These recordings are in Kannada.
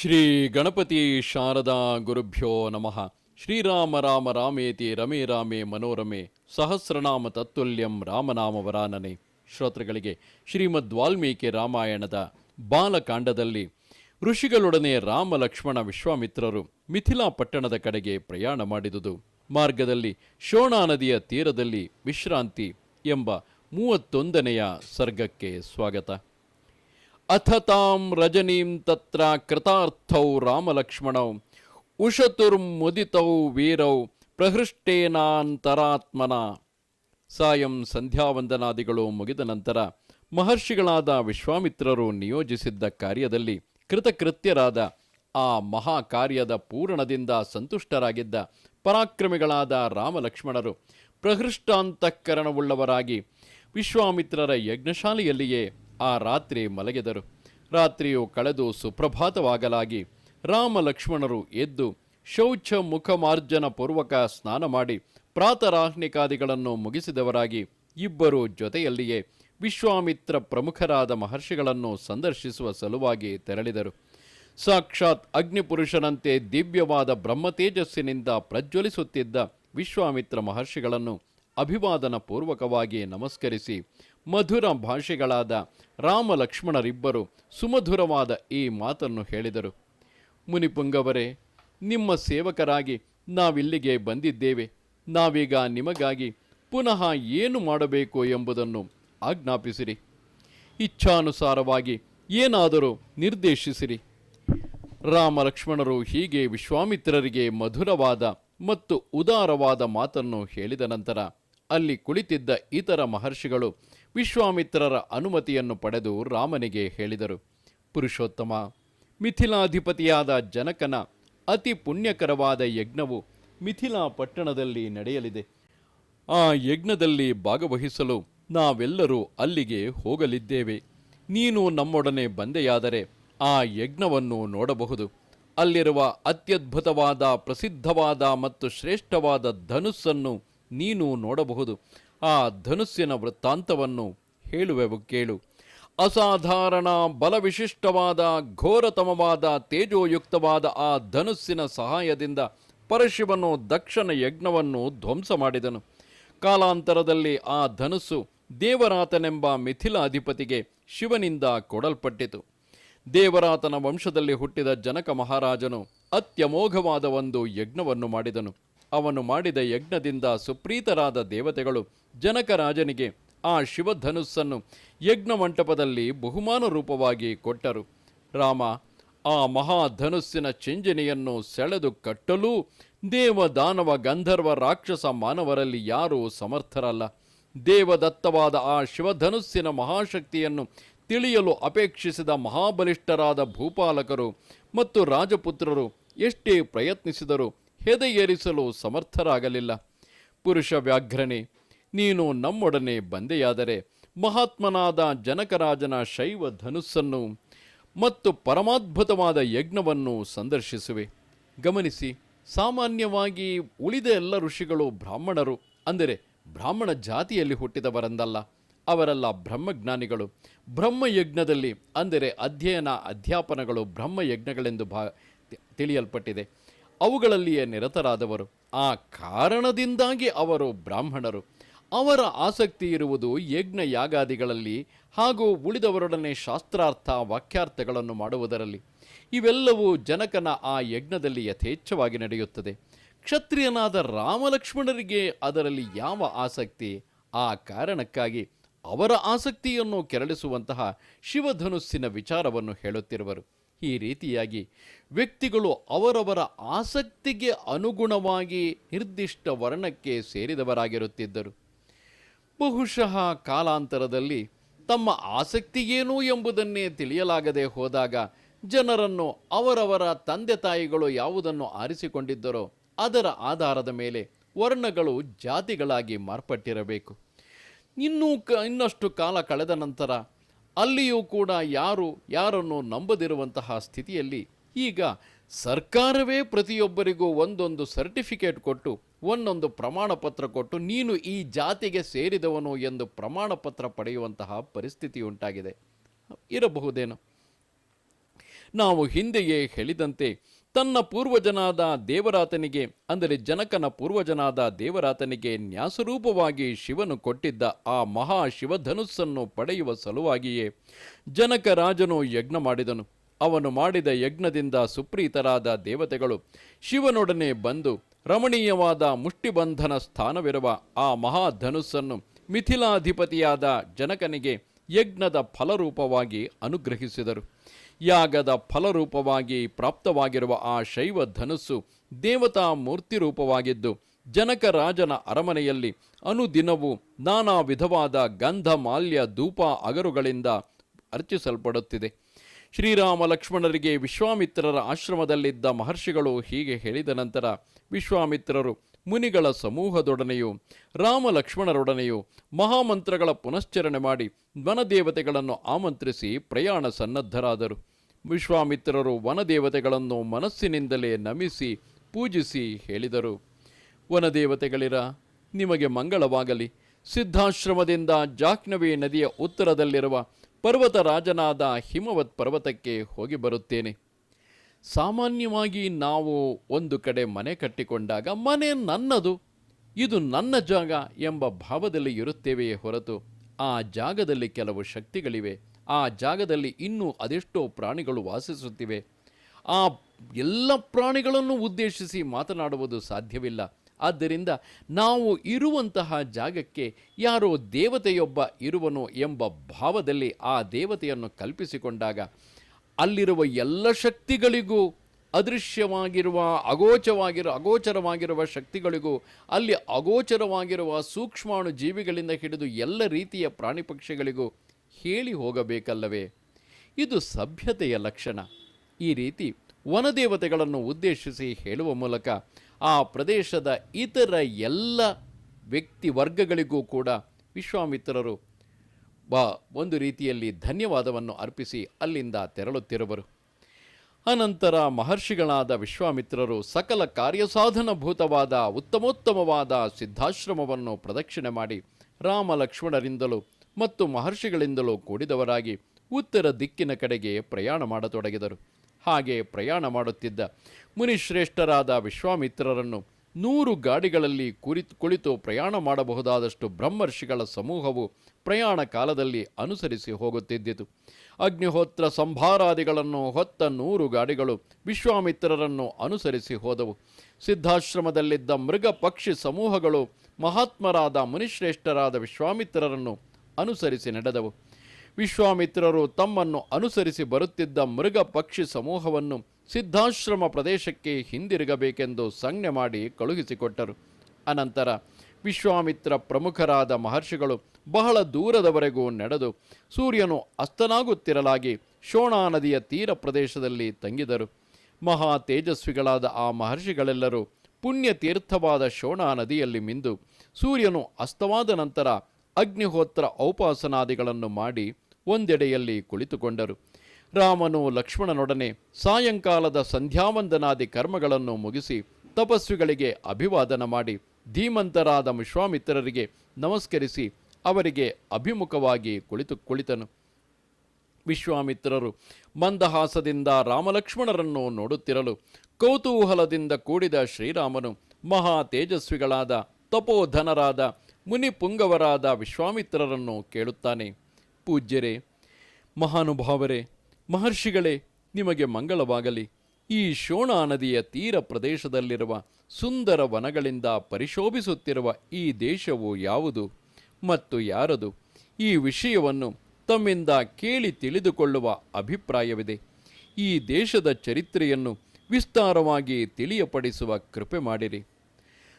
ಶ್ರೀ ಗಣಪತಿ ಶಾರದಾ ಗುರುಭ್ಯೋ ನಮಃ. ಶ್ರೀರಾಮ ರಾಮ ರಾಮೇತಿ ರಮೇ ರಾಮೇ ಮನೋರಮೆ ಸಹಸ್ರನಾಮ ತತ್ತುಲ್ಯಂ ರಾಮನಾಮ ವರಾನನೆ ಶ್ರೋತೃಗಳಿಗೆ ಶ್ರೀಮದ್ ವಾಲ್ಮೀಕಿ ರಾಮಾಯಣದ ಬಾಲಕಾಂಡದಲ್ಲಿ ಋಷಿಗಳೊಡನೆ ರಾಮ ಲಕ್ಷ್ಮಣ ವಿಶ್ವಾಮಿತ್ರರು ಮಿಥಿಲಾ ಪಟ್ಟಣದ ಕಡೆಗೆ ಪ್ರಯಾಣ ಮಾಡಿದುದು. ಮಾರ್ಗದಲ್ಲಿ ಶೋಣಾ ನದಿಯ ತೀರದಲ್ಲಿ ವಿಶ್ರಾಂತಿ ಎಂಬ ಮೂವತ್ತೊಂದನೆಯ ಸರ್ಗಕ್ಕೆ ಸ್ವಾಗತ. ಅಥ ತಾಂ ರಜನೀಂ ತತ್ರ ಕೃತಾರ್ಥೌ ರಾಮಲಕ್ಷ್ಮಣೌ, ಉಷತುರ್ಮುದಿತೌ ವೀರೌ ಪ್ರಹೃಷ್ಟೇನಾಂತರಾತ್ಮನ. ಸಾಯಂ ಸಂಧ್ಯಾವಂದನಾದಿಗಳು ಮುಗಿದ ನಂತರ ಮಹರ್ಷಿಗಳಾದ ವಿಶ್ವಾಮಿತ್ರರು ನಿಯೋಜಿಸಿದ್ದ ಕಾರ್ಯದಲ್ಲಿ ಕೃತಕೃತ್ಯರಾದ ಆ ಮಹಾ ಕಾರ್ಯದ ಪೂರಣದಿಂದ ಸಂತುಷ್ಟರಾಗಿದ್ದ ಪರಾಕ್ರಮಿಗಳಾದ ರಾಮಲಕ್ಷ್ಮಣರು ಪ್ರಹೃಷ್ಟಾಂತಃಕರಣವುಳ್ಳವರಾಗಿ ವಿಶ್ವಾಮಿತ್ರರ ಯಜ್ಞಶಾಲೆಯಲ್ಲಿಯೇ ಆ ರಾತ್ರಿ ಮಲಗಿದರು. ರಾತ್ರಿಯು ಕಳೆದು ಸುಪ್ರಭಾತವಾಗಲಾಗಿ ರಾಮ ಲಕ್ಷ್ಮಣರು ಎದ್ದು ಶೌಚ ಮುಖಮಾರ್ಜನ ಪೂರ್ವಕ ಸ್ನಾನ ಮಾಡಿ ಪ್ರಾತರಾಹ್ನಿಕಾದಿಗಳನ್ನು ಮುಗಿಸಿದವರಾಗಿ ಇಬ್ಬರು ಜೊತೆಯಲ್ಲಿಯೇ ವಿಶ್ವಾಮಿತ್ರ ಪ್ರಮುಖರಾದ ಮಹರ್ಷಿಗಳನ್ನು ಸಂದರ್ಶಿಸುವ ಸಲುವಾಗಿ ತೆರಳಿದರು. ಸಾಕ್ಷಾತ್ ಅಗ್ನಿಪುರುಷನಂತೆ ದಿವ್ಯವಾದ ಬ್ರಹ್ಮತೇಜಸ್ಸಿನಿಂದ ಪ್ರಜ್ವಲಿಸುತ್ತಿದ್ದ ವಿಶ್ವಾಮಿತ್ರ ಮಹರ್ಷಿಗಳನ್ನು ಅಭಿವಾದನ ಪೂರ್ವಕವಾಗಿ ನಮಸ್ಕರಿಸಿ ಮಧುರ ಭಾಷೆಗಳಾದ ರಾಮ ಲಕ್ಷ್ಮಣರಿಬ್ಬರು ಸುಮಧುರವಾದ ಈ ಮಾತನ್ನು ಹೇಳಿದರು. ಮುನಿಪುಂಗವರೇ, ನಿಮ್ಮ ಸೇವಕರಾಗಿ ನಾವಿಲ್ಲಿಗೆ ಬಂದಿದ್ದೇವೆ. ನಾವೀಗ ನಿಮಗಾಗಿ ಪುನಃ ಏನು ಮಾಡಬೇಕು ಎಂಬುದನ್ನು ಆಜ್ಞಾಪಿಸಿರಿ. ಇಚ್ಛಾನುಸಾರವಾಗಿ ಏನಾದರೂ ನಿರ್ದೇಶಿಸಿರಿ. ರಾಮ ಲಕ್ಷ್ಮಣರು ಹೀಗೆ ವಿಶ್ವಾಮಿತ್ರರಿಗೆ ಮಧುರವಾದ ಮತ್ತು ಉದಾರವಾದ ಮಾತನ್ನು ಹೇಳಿದ ನಂತರ ಅಲ್ಲಿ ಕುಳಿತಿದ್ದ ಇತರ ಮಹರ್ಷಿಗಳು ವಿಶ್ವಾಮಿತ್ರರ ಅನುಮತಿಯನ್ನು ಪಡೆದು ರಾಮನಿಗೆ ಹೇಳಿದರು. ಪುರುಷೋತ್ತಮ, ಮಿಥಿಲಾಧಿಪತಿಯಾದ ಜನಕನ ಅತಿ ಪುಣ್ಯಕರವಾದ ಯಜ್ಞವು ಮಿಥಿಲಾ ಪಟ್ಟಣದಲ್ಲಿ ನಡೆಯಲಿದೆ. ಆ ಯಜ್ಞದಲ್ಲಿ ಭಾಗವಹಿಸಲು ನಾವೆಲ್ಲರೂ ಅಲ್ಲಿಗೆ ಹೋಗಲಿದ್ದೇವೆ. ನೀನು ನಮ್ಮೊಡನೆ ಬಂದೆಯಾದರೆ ಆ ಯಜ್ಞವನ್ನು ನೋಡಬಹುದು. ಅಲ್ಲಿರುವ ಅತ್ಯದ್ಭುತವಾದ, ಪ್ರಸಿದ್ಧವಾದ ಮತ್ತು ಶ್ರೇಷ್ಠವಾದ ಧನುಸ್ಸನ್ನು ನೀನು ನೋಡಬಹುದು. ಆ ಧನುಸ್ಸಿನ ವೃತ್ತಾಂತವನ್ನು ಹೇಳುವೆವು ಕೇಳು. ಅಸಾಧಾರಣ, ಬಲವಿಶಿಷ್ಟವಾದ, ಘೋರತಮವಾದ, ತೇಜೋಯುಕ್ತವಾದ ಆ ಧನುಸ್ಸಿನ ಸಹಾಯದಿಂದ ಪರಶಿವನು ದಕ್ಷನ ಯಜ್ಞವನ್ನು ಧ್ವಂಸ ಮಾಡಿದನು. ಕಾಲಾಂತರದಲ್ಲಿ ಆ ಧನುಸ್ಸು ದೇವರಾತನೆಂಬ ಮಿಥಿಲಾಧಿಪತಿಗೆ ಶಿವನಿಂದ ಕೊಡಲ್ಪಟ್ಟಿತು. ದೇವರಾತನ ವಂಶದಲ್ಲಿ ಹುಟ್ಟಿದ ಜನಕ ಮಹಾರಾಜನು ಅತ್ಯಮೋಘವಾದ ಒಂದು ಯಜ್ಞವನ್ನು ಮಾಡಿದನು. ಅವನು ಮಾಡಿದ ಯಜ್ಞದಿಂದ ಸುಪ್ರೀತರಾದ ದೇವತೆಗಳು ಜನಕರಾಜನಿಗೆ ಆ ಶಿವಧನುಸ್ಸನ್ನು ಯಜ್ಞ ಮಂಟಪದಲ್ಲಿ ಬಹುಮಾನ ರೂಪವಾಗಿ ಕೊಟ್ಟರು. ರಾಮ, ಆ ಮಹಾಧನುಸ್ಸಿನ ಚಿಂಜನೆಯನ್ನು ಸೆಳೆದು ಕಟ್ಟಲೂ ದೇವ ದಾನವ ಗಂಧರ್ವ ರಾಕ್ಷಸ ಮಾನವರಲ್ಲಿ ಯಾರೂ ಸಮರ್ಥರಲ್ಲ. ದೇವದತ್ತವಾದ ಆ ಶಿವಧನುಸ್ಸಿನ ಮಹಾಶಕ್ತಿಯನ್ನು ತಿಳಿಯಲು ಅಪೇಕ್ಷಿಸಿದ ಮಹಾಬಲಿಷ್ಠರಾದ ಭೂಪಾಲಕರು ಮತ್ತು ರಾಜಪುತ್ರರು ಎಷ್ಟೇ ಪ್ರಯತ್ನಿಸಿದರೂ ಹೆದೆಯೇರಿಸಲು ಸಮರ್ಥರಾಗಲಿಲ್ಲ. ಪುರುಷ ವ್ಯಾಘ್ರನೆ, ನೀನು ನಮ್ಮೊಡನೆ ಬಂದೆಯಾದರೆ ಮಹಾತ್ಮನಾದ ಜನಕರಾಜನ ಶೈವ ಧನುಸ್ಸನ್ನು ಮತ್ತು ಪರಮಾದ್ಭುತವಾದ ಯಜ್ಞವನ್ನು ಸಂದರ್ಶಿಸುವೆ. ಗಮನಿಸಿ, ಸಾಮಾನ್ಯವಾಗಿ ಉಳಿದ ಎಲ್ಲ ಋಷಿಗಳು ಬ್ರಾಹ್ಮಣರು, ಅಂದರೆ ಬ್ರಾಹ್ಮಣ ಜಾತಿಯಲ್ಲಿ ಹುಟ್ಟಿದವರಂದಲ್ಲ, ಅವರೆಲ್ಲ ಬ್ರಹ್ಮಜ್ಞಾನಿಗಳು. ಬ್ರಹ್ಮಯಜ್ಞದಲ್ಲಿ, ಅಂದರೆ ಅಧ್ಯಯನ ಅಧ್ಯಾಪನಗಳು ಬ್ರಹ್ಮಯಜ್ಞಗಳೆಂದು ಭಾ ತಿಳಿಯಲ್ಪಟ್ಟಿದೆ. ಅವುಗಳಲ್ಲಿಯೇ ನಿರತರಾದವರು. ಆ ಕಾರಣದಿಂದಾಗಿ ಅವರು ಬ್ರಾಹ್ಮಣರು. ಅವರ ಆಸಕ್ತಿ ಇರುವುದು ಯಜ್ಞ ಯಾಗಾದಿಗಳಲ್ಲಿ ಹಾಗೂ ಉಳಿದವರೊಡನೆ ಶಾಸ್ತ್ರಾರ್ಥ ವಾಕ್ಯಾರ್ಥಗಳನ್ನು ಮಾಡುವುದರಲ್ಲಿ. ಇವೆಲ್ಲವೂ ಜನಕನ ಆ ಯಜ್ಞದಲ್ಲಿ ಯಥೇಚ್ಛವಾಗಿ ನಡೆಯುತ್ತದೆ. ಕ್ಷತ್ರಿಯನಾದ ರಾಮಲಕ್ಷ್ಮಣರಿಗೆ ಅದರಲ್ಲಿ ಯಾವ ಆಸಕ್ತಿ? ಆ ಕಾರಣಕ್ಕಾಗಿ ಅವರ ಆಸಕ್ತಿಯನ್ನು ಕೆರಳಿಸುವಂತಹ ಶಿವಧನುಸ್ಸಿನ ವಿಚಾರವನ್ನು ಹೇಳುತ್ತಿರುವರು. ಈ ರೀತಿಯಾಗಿ ವ್ಯಕ್ತಿಗಳು ಅವರವರ ಆಸಕ್ತಿಗೆ ಅನುಗುಣವಾಗಿ ನಿರ್ದಿಷ್ಟ ವರ್ಣಕ್ಕೆ ಸೇರಿದವರಾಗಿರುತ್ತಿದ್ದರು. ಬಹುಶಃ ಕಾಲಾಂತರದಲ್ಲಿ ತಮ್ಮ ಆಸಕ್ತಿಯೇನು ಎಂಬುದನ್ನೇ ತಿಳಿಯಲಾಗದೆ ಹೋದಾಗ ಜನರನ್ನು ಅವರವರ ತಂದೆ ತಾಯಿಗಳು ಯಾವುದನ್ನು ಆರಿಸಿಕೊಂಡಿದ್ದರೋ ಅದರ ಆಧಾರದ ಮೇಲೆ ವರ್ಣಗಳು ಜಾತಿಗಳಾಗಿ ಮಾರ್ಪಟ್ಟಿರಬೇಕು. ಇನ್ನೂ ಇನ್ನಷ್ಟು ಕಾಲ ಕಳೆದ ನಂತರ ಅಲ್ಲಿಯೂ ಕೂಡ ಯಾರು ಯಾರನ್ನು ನಂಬದಿರುವಂತಹ ಸ್ಥಿತಿಯಲ್ಲಿ ಈಗ ಸರ್ಕಾರವೇ ಪ್ರತಿಯೊಬ್ಬರಿಗೂ ಒಂದೊಂದು ಸರ್ಟಿಫಿಕೇಟ್ ಕೊಟ್ಟು ಒಂದೊಂದು ಪ್ರಮಾಣ ಪತ್ರ ಕೊಟ್ಟು ನೀನು ಈ ಜಾತಿಗೆ ಸೇರಿದವನು ಎಂದು ಪ್ರಮಾಣ ಪತ್ರ ಪಡೆಯುವಂತಹ ಪರಿಸ್ಥಿತಿ ಉಂಟಾಗಿದೆ. ಇರಬಹುದೇನೋ? ನಾವು ಹಿಂದೆಯೇ ಹೇಳಿದಂತೆ ತನ್ನ ಪೂರ್ವಜನಾದ ದೇವರಾತನಿಗೆ, ಅಂದರೆ ಜನಕನ ಪೂರ್ವಜನಾದ ದೇವರಾತನಿಗೆ ನ್ಯಾಸರೂಪವಾಗಿ ಶಿವನು ಕೊಟ್ಟಿದ್ದ ಆ ಮಹಾ ಶಿವಧನುಸ್ಸನ್ನು ಪಡೆಯುವ ಸಲುವಾಗಿಯೇ ಜನಕ ರಾಜನು ಯಜ್ಞ ಮಾಡಿದನು. ಅವನು ಮಾಡಿದ ಯಜ್ಞದಿಂದ ಸುಪ್ರೀತರಾದ ದೇವತೆಗಳು ಶಿವನೊಡನೆ ಬಂದು ರಮಣೀಯವಾದ ಮುಷ್ಟಿಬಂಧನ ಸ್ಥಾನವಿರುವ ಆ ಮಹಾಧನುಸ್ಸನ್ನು ಮಿಥಿಲಾಧಿಪತಿಯಾದ ಜನಕನಿಗೆ ಯಜ್ಞದ ಫಲರೂಪವಾಗಿ ಅನುಗ್ರಹಿಸಿದರು. ಯಾಗದ ಫಲರೂಪವಾಗಿ ಪ್ರಾಪ್ತವಾಗಿರುವ ಆ ಶೈವ ಧನಸ್ಸು ದೇವತಾ ಮೂರ್ತಿ ರೂಪವಾಗಿದ್ದು, ಜನಕ ರಾಜನ ಅರಮನೆಯಲ್ಲಿ ಅನುದಿನವೂ ನಾನಾ ವಿಧವಾದ ಗಂಧ, ಮಾಲ್ಯ, ಧೂಪ, ಅಗರುಗಳಿಂದ ಅರ್ಚಿಸಲ್ಪಡುತ್ತಿದೆ. ಶ್ರೀರಾಮ ಲಕ್ಷ್ಮಣರಿಗೆ ವಿಶ್ವಾಮಿತ್ರರ ಆಶ್ರಮದಲ್ಲಿದ್ದ ಮಹರ್ಷಿಗಳು ಹೀಗೆ ಹೇಳಿದ ನಂತರ ವಿಶ್ವಾಮಿತ್ರರು ಮುನಿಗಳ ಸಮೂಹದೊಡನೆಯೂ ರಾಮ ಲಕ್ಷ್ಮಣರೊಡನೆಯೂ ಮಹಾಮಂತ್ರಗಳ ಪುನಶ್ಚರಣೆ ಮಾಡಿ ವನದೇವತೆಗಳನ್ನು ಆಮಂತ್ರಿಸಿ ಪ್ರಯಾಣ ಸನ್ನದ್ಧರಾದರು. ವಿಶ್ವಾಮಿತ್ರರು ವನದೇವತೆಗಳನ್ನು ಮನಸ್ಸಿನಿಂದಲೇ ನಮಿಸಿ ಪೂಜಿಸಿ ಹೇಳಿದರು. ವನದೇವತೆಗಳಿರ, ನಿಮಗೆ ಮಂಗಳವಾಗಲಿ. ಸಿದ್ಧಾಶ್ರಮದಿಂದ ಜಾಹ್ನವಿ ನದಿಯ ಉತ್ತರದಲ್ಲಿರುವ ಪರ್ವತರಾಜನಾದ ಹಿಮವತ್ ಪರ್ವತಕ್ಕೆ ಹೋಗಿ ಬರುತ್ತೇನೆ. ಸಾಮಾನ್ಯವಾಗಿ ನಾವು ಒಂದು ಕಡೆ ಮನೆ ಕಟ್ಟಿಕೊಂಡಾಗ ಮನೆ ನನ್ನದು, ಇದು ನನ್ನ ಜಾಗ ಎಂಬ ಭಾವದಲ್ಲಿ ಇರುತ್ತೇವೆಯೇ ಹೊರತು ಆ ಜಾಗದಲ್ಲಿ ಕೆಲವು ಶಕ್ತಿಗಳಿವೆ, ಆ ಜಾಗದಲ್ಲಿ ಇನ್ನೂ ಅದೆಷ್ಟೋ ಪ್ರಾಣಿಗಳು ವಾಸಿಸುತ್ತಿವೆ. ಆ ಎಲ್ಲ ಪ್ರಾಣಿಗಳನ್ನು ಉದ್ದೇಶಿಸಿ ಮಾತನಾಡುವುದು ಸಾಧ್ಯವಿಲ್ಲ. ಆದ್ದರಿಂದ ನಾವು ಇರುವಂತಹ ಜಾಗಕ್ಕೆ ಯಾರೋ ದೇವತೆಯೊಬ್ಬ ಇರುವನು ಎಂಬ ಭಾವದಲ್ಲಿ ಆ ದೇವತೆಯನ್ನು ಕಲ್ಪಿಸಿಕೊಂಡಾಗ ಅಲ್ಲಿರುವ ಎಲ್ಲ ಶಕ್ತಿಗಳಿಗೂ ಅದೃಶ್ಯವಾಗಿರುವ ಅಗೋಚವಾಗಿರುವ ಅಗೋಚರವಾಗಿರುವ ಶಕ್ತಿಗಳಿಗೂ, ಅಲ್ಲಿ ಅಗೋಚರವಾಗಿರುವ ಸೂಕ್ಷ್ಮಾಣು ಜೀವಿಗಳಿಂದ ಹಿಡಿದು ಎಲ್ಲ ರೀತಿಯ ಪ್ರಾಣಿ ಪಕ್ಷಿಗಳಿಗೂ ಹೇಳಿ ಹೋಗಬೇಕಲ್ಲವೇ? ಇದು ಸಭ್ಯತೆಯ ಲಕ್ಷಣ. ಈ ರೀತಿ ವನದೇವತೆಗಳನ್ನು ಉದ್ದೇಶಿಸಿ ಹೇಳುವ ಮೂಲಕ ಆ ಪ್ರದೇಶದ ಇತರ ಎಲ್ಲ ವ್ಯಕ್ತಿ ವರ್ಗಗಳಿಗೂ ಕೂಡ ವಿಶ್ವಾಮಿತ್ರರು ಬಾ, ಒಂದು ರೀತಿಯಲ್ಲಿ ಧನ್ಯವಾದವನ್ನು ಅರ್ಪಿಸಿ ಅಲ್ಲಿಂದ ತೆರಳುತ್ತಿರುವರು. ಅನಂತರ ಮಹರ್ಷಿಗಳಾದ ವಿಶ್ವಾಮಿತ್ರರು ಸಕಲ ಕಾರ್ಯಸಾಧನಭೂತವಾದ ಉತ್ತಮೋತ್ತಮವಾದ ಸಿದ್ಧಾಶ್ರಮವನ್ನು ಪ್ರದಕ್ಷಿಣೆ ಮಾಡಿ ರಾಮ ಲಕ್ಷ್ಮಣರಿಂದಲೂ ಮತ್ತು ಮಹರ್ಷಿಗಳಿಂದಲೂ ಕೂಡಿದವರಾಗಿ ಉತ್ತರ ದಿಕ್ಕಿನ ಕಡೆಗೆ ಪ್ರಯಾಣ ಮಾಡತೊಡಗಿದರು. ಹಾಗೆ ಪ್ರಯಾಣ ಮಾಡುತ್ತಿದ್ದ ಮುನಿಶ್ರೇಷ್ಠರಾದ ವಿಶ್ವಾಮಿತ್ರರನ್ನು ನೂರು ಗಾಡಿಗಳಲ್ಲಿ ಕುರಿತು ಕುಳಿತು ಪ್ರಯಾಣ ಮಾಡಬಹುದಾದಷ್ಟು ಬ್ರಹ್ಮರ್ಷಿಗಳ ಸಮೂಹವು ಪ್ರಯಾಣ ಕಾಲದಲ್ಲಿ ಅನುಸರಿಸಿ ಹೋಗುತ್ತಿದ್ದಿತು. ಅಗ್ನಿಹೋತ್ರ ಸಂಭಾರಾದಿಗಳನ್ನು ಹೊತ್ತ ನೂರು ಗಾಡಿಗಳು ವಿಶ್ವಾಮಿತ್ರರನ್ನು ಅನುಸರಿಸಿ ಹೋದವು. ಸಿದ್ಧಾಶ್ರಮದಲ್ಲಿದ್ದ ಮೃಗ ಪಕ್ಷಿ ಸಮೂಹಗಳು ಮಹಾತ್ಮರಾದ ಮುನಿಶ್ರೇಷ್ಠರಾದ ವಿಶ್ವಾಮಿತ್ರರನ್ನು ಅನುಸರಿಸಿ ನಡೆದವು. ವಿಶ್ವಾಮಿತ್ರರು ತಮ್ಮನ್ನು ಅನುಸರಿಸಿ ಬರುತ್ತಿದ್ದ ಮೃಗ ಪಕ್ಷಿ ಸಮೂಹವನ್ನು ಸಿದ್ಧಾಶ್ರಮ ಪ್ರದೇಶಕ್ಕೆ ಹಿಂದಿರುಗಬೇಕೆಂದು ಸಂಜ್ಞೆ ಮಾಡಿ ಕಳುಹಿಸಿಕೊಟ್ಟರು. ಅನಂತರ ವಿಶ್ವಾಮಿತ್ರ ಪ್ರಮುಖರಾದ ಮಹರ್ಷಿಗಳು ಬಹಳ ದೂರದವರೆಗೂ ನಡೆದು ಸೂರ್ಯನು ಅಸ್ತನಾಗುತ್ತಿರಲಾಗಿ ಶೋಣಾ ನದಿಯ ತೀರ ಪ್ರದೇಶದಲ್ಲಿ ತಂಗಿದರು. ಮಹಾ ತೇಜಸ್ವಿಗಳಾದ ಆ ಮಹರ್ಷಿಗಳೆಲ್ಲರೂ ಪುಣ್ಯ ತೀರ್ಥವಾದ ಶೋಣಾ ನದಿಯಲ್ಲಿ ಮಿಂದು ಸೂರ್ಯನು ಅಸ್ತವಾದ ನಂತರ ಅಗ್ನಿಹೋತ್ರ ಔಪಾಸನಾದಿಗಳನ್ನು ಮಾಡಿ ಒಂದೆಡೆಯಲ್ಲಿ ಕುಳಿತುಕೊಂಡರು. ರಾಮನು ಲಕ್ಷ್ಮಣನೊಡನೆ ಸಾಯಂಕಾಲದ ಸಂಧ್ಯಾವಂದನಾದಿ ಕರ್ಮಗಳನ್ನು ಮುಗಿಸಿ ತಪಸ್ವಿಗಳಿಗೆ ಅಭಿವಾದನ ಮಾಡಿ ಧೀಮಂತರಾದ ವಿಶ್ವಾಮಿತ್ರರಿಗೆ ನಮಸ್ಕರಿಸಿ ಅವರಿಗೆ ಅಭಿಮುಖವಾಗಿ ಕುಳಿತು ಕುಳಿತನು. ವಿಶ್ವಾಮಿತ್ರರು ಮಂದಹಾಸದಿಂದ ರಾಮಲಕ್ಷ್ಮಣರನ್ನು ನೋಡುತ್ತಿರಲು ಕೌತೂಹಲದಿಂದ ಕೂಡಿದ ಶ್ರೀರಾಮನು ಮಹಾ ತೇಜಸ್ವಿಗಳಾದ ತಪೋಧನರಾದ ಮುನಿಪುಂಗವರಾದ ವಿಶ್ವಾಮಿತ್ರರನ್ನು ಕೇಳುತ್ತಾನೆ. ಪೂಜ್ಯರೇ, ಮಹಾನುಭಾವರೇ ಮಹರ್ಷಿಗಳೇ, ನಿಮಗೆ ಮಂಗಳವಾಗಲಿ. ಈ ಶೋಣಾ ನದಿಯ ತೀರ ಪ್ರದೇಶದಲ್ಲಿರುವ ಸುಂದರ ವನಗಳಿಂದ ಪರಿಶೋಭಿಸುತ್ತಿರುವ ಈ ದೇಶವು ಯಾವುದು? ಮತ್ತು ಯಾರದು? ಈ ವಿಷಯವನ್ನು ತಮ್ಮಿಂದ ಕೇಳಿ ತಿಳಿದುಕೊಳ್ಳುವ ಅಭಿಪ್ರಾಯವಿದೆ. ಈ ದೇಶದ ಚರಿತ್ರೆಯನ್ನು ವಿಸ್ತಾರವಾಗಿ ತಿಳಿಯಪಡಿಸುವ ಕೃಪೆ ಮಾಡಿರಿ.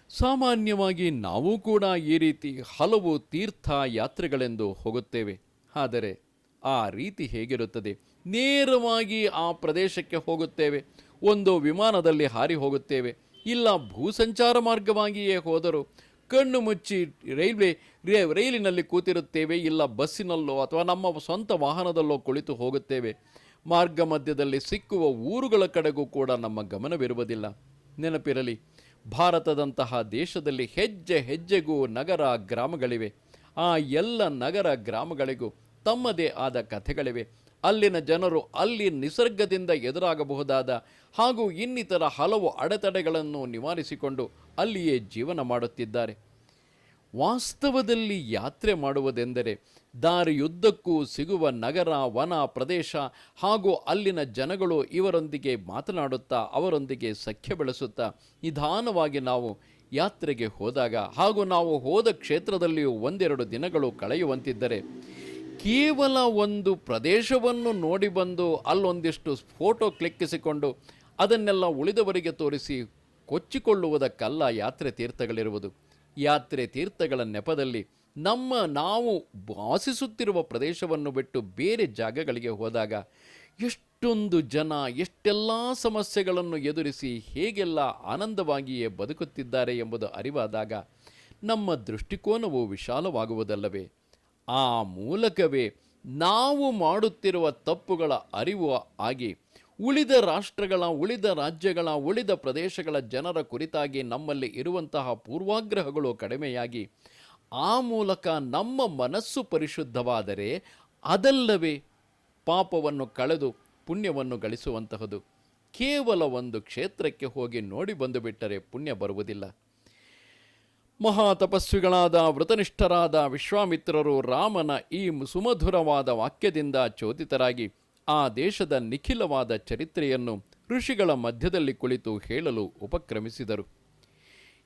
ಸಾಮಾನ್ಯವಾಗಿ ನಾವು ಕೂಡ ಈ ರೀತಿ ಹಲವು ತೀರ್ಥ ಯಾತ್ರೆಗಳೆಂದು ಹೋಗುತ್ತೇವೆ. ಆದರೆ ಆ ರೀತಿ ಹೇಗಿರುತ್ತದೆ? ನೇರವಾಗಿ ಆ ಪ್ರದೇಶಕ್ಕೆ ಹೋಗುತ್ತೇವೆ. ಒಂದು ವಿಮಾನದಲ್ಲಿ ಹಾರಿ ಹೋಗುತ್ತೇವೆ. ಇಲ್ಲ ಭೂಸಂಚಾರ ಮಾರ್ಗವಾಗಿಯೇ ಹೋದರೂ ಕಣ್ಣು ಮುಚ್ಚಿ ರೈಲ್ವೆ ರೈಲಿನಲ್ಲಿ ಕೂತಿರುತ್ತೇವೆ. ಇಲ್ಲ ಬಸ್ಸಿನಲ್ಲೋ ಅಥವಾ ನಮ್ಮ ಸ್ವಂತ ವಾಹನದಲ್ಲೋ ಕುಳಿತು ಹೋಗುತ್ತೇವೆ. ಮಾರ್ಗ ಮಧ್ಯದಲ್ಲಿ ಸಿಕ್ಕುವ ಊರುಗಳ ಕಡೆಗೂ ಕೂಡ ನಮ್ಮ ಗಮನವಿರುವುದಿಲ್ಲ. ನೆನಪಿರಲಿ, ಭಾರತದಂತಹ ದೇಶದಲ್ಲಿ ಹೆಜ್ಜೆ ಹೆಜ್ಜೆಗೂ ನಗರ ಗ್ರಾಮಗಳಿವೆ. ಆ ಎಲ್ಲ ನಗರ ಗ್ರಾಮಗಳಿಗೂ ತಮ್ಮದೇ ಆದ ಕಥೆಗಳಿವೆ. ಅಲ್ಲಿನ ಜನರು ಅಲ್ಲಿ ನಿಸರ್ಗದಿಂದ ಎದುರಾಗಬಹುದಾದ ಹಾಗೂ ಇನ್ನಿತರ ಹಲವು ಅಡೆತಡೆಗಳನ್ನು ನಿವಾರಿಸಿಕೊಂಡು ಅಲ್ಲಿಯೇ ಜೀವನ ಮಾಡುತ್ತಿದ್ದಾರೆ. ವಾಸ್ತವದಲ್ಲಿ ಯಾತ್ರೆ ಮಾಡುವುದೆಂದರೆ ದಾರಿಯುದ್ದಕ್ಕೂ ಸಿಗುವ ನಗರ, ವನ, ಪ್ರದೇಶ ಹಾಗೂ ಅಲ್ಲಿನ ಜನಗಳು ಇವರೊಂದಿಗೆ ಮಾತನಾಡುತ್ತಾ ಅವರೊಂದಿಗೆ ಸಖ್ಯ ಬೆಳೆಸುತ್ತಾ ನಿಧಾನವಾಗಿ ನಾವು ಯಾತ್ರೆಗೆ ಹೋದಾಗ ಹಾಗೂ ನಾವು ಹೋದ ಕ್ಷೇತ್ರದಲ್ಲಿಯೂ ಒಂದೆರಡು ದಿನಗಳು ಕಳೆಯುವಂತಿದ್ದರೆ ಕೇವಲ ಒಂದು ಪ್ರದೇಶವನ್ನು ನೋಡಿ ಬಂದು ಅಲ್ಲೊಂದಿಷ್ಟು ಫೋಟೋ ಕ್ಲಿಕ್ಕಿಸಿಕೊಂಡು ಅದನ್ನೆಲ್ಲ ಉಳಿದವರಿಗೆ ತೋರಿಸಿ ಕೊಚ್ಚಿಕೊಳ್ಳುವುದಕ್ಕಲ್ಲ ಯಾತ್ರೆ ತೀರ್ಥಗಳಿರುವುದು. ಯಾತ್ರೆ ತೀರ್ಥಗಳ ನೆಪದಲ್ಲಿ ನಮ್ಮ ನಾವು ವಾಸಿಸುತ್ತಿರುವ ಪ್ರದೇಶವನ್ನು ಬಿಟ್ಟು ಬೇರೆ ಜಾಗಗಳಿಗೆ ಹೋದಾಗ ಎಷ್ಟೊಂದು ಜನ, ಎಷ್ಟೆಲ್ಲ ಸಮಸ್ಯೆಗಳನ್ನು ಎದುರಿಸಿ ಹೇಗೆಲ್ಲ ಆನಂದವಾಗಿಯೇ ಬದುಕುತ್ತಿದ್ದಾರೆ ಎಂಬುದು ಅರಿವಾದಾಗ ನಮ್ಮ ದೃಷ್ಟಿಕೋನವು ವಿಶಾಲವಾಗುವುದಲ್ಲವೇ? ಆ ಮೂಲಕವೇ ನಾವು ಮಾಡುತ್ತಿರುವ ತಪ್ಪುಗಳ ಅರಿವು ಆಗಿ ಉಳಿದ ರಾಷ್ಟ್ರಗಳ, ಉಳಿದ ರಾಜ್ಯಗಳ, ಉಳಿದ ಪ್ರದೇಶಗಳ ಜನರ ಕುರಿತಾಗಿ ನಮ್ಮಲ್ಲಿ ಇರುವಂತಹ ಪೂರ್ವಾಗ್ರಹಗಳು ಕಡಿಮೆಯಾಗಿ ಆ ಮೂಲಕ ನಮ್ಮ ಮನಸ್ಸು ಪರಿಶುದ್ಧವಾದರೆ ಅದಲ್ಲವೇ ಪಾಪವನ್ನು ಕಳೆದು ಪುಣ್ಯವನ್ನು ಗಳಿಸುವಂತಹದು. ಕೇವಲ ಒಂದು ಕ್ಷೇತ್ರಕ್ಕೆ ಹೋಗಿ ನೋಡಿ ಬಂದು ಬಿಟ್ಟರೆ ಪುಣ್ಯ ಬರುವುದಿಲ್ಲ. ಮಹಾ ತಪಸ್ವಿಗಳಾದ ವೃತನಿಷ್ಠರಾದ ವಿಶ್ವಾಮಿತ್ರರು ರಾಮನ ಈ ಸುಮಧುರವಾದ ವಾಕ್ಯದಿಂದ ಚೋದಿತರಾಗಿ ಆ ದೇಶದ ನಿಖಿಲವಾದ ಚರಿತ್ರೆಯನ್ನು ಋಷಿಗಳ ಮಧ್ಯದಲ್ಲಿ ಕುಳಿತು ಹೇಳಲು ಉಪಕ್ರಮಿಸಿದರು.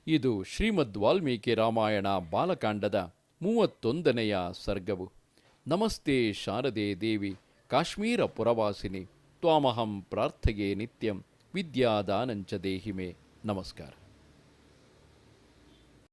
ಇದು ಶ್ರೀಮದ್ ವಾಲ್ಮೀಕಿ ರಾಮಾಯಣ ಬಾಲಕಾಂಡದ ಮೂವತ್ತೊಂದನೆಯ ಸರ್ಗವು. ನಮಸ್ತೆ ಶಾರದೆ ದೇವಿ, ಕಾಶ್ಮೀರ ಪುರವಾಸಿನಿ, ತ್ವಾಮಹಂ ಪ್ರಾರ್ಥಗೆ ನಿತ್ಯಂ, ವಿದ್ಯಾದಾನಂಚ ದೇಹಿಮೆ. ನಮಸ್ಕಾರ.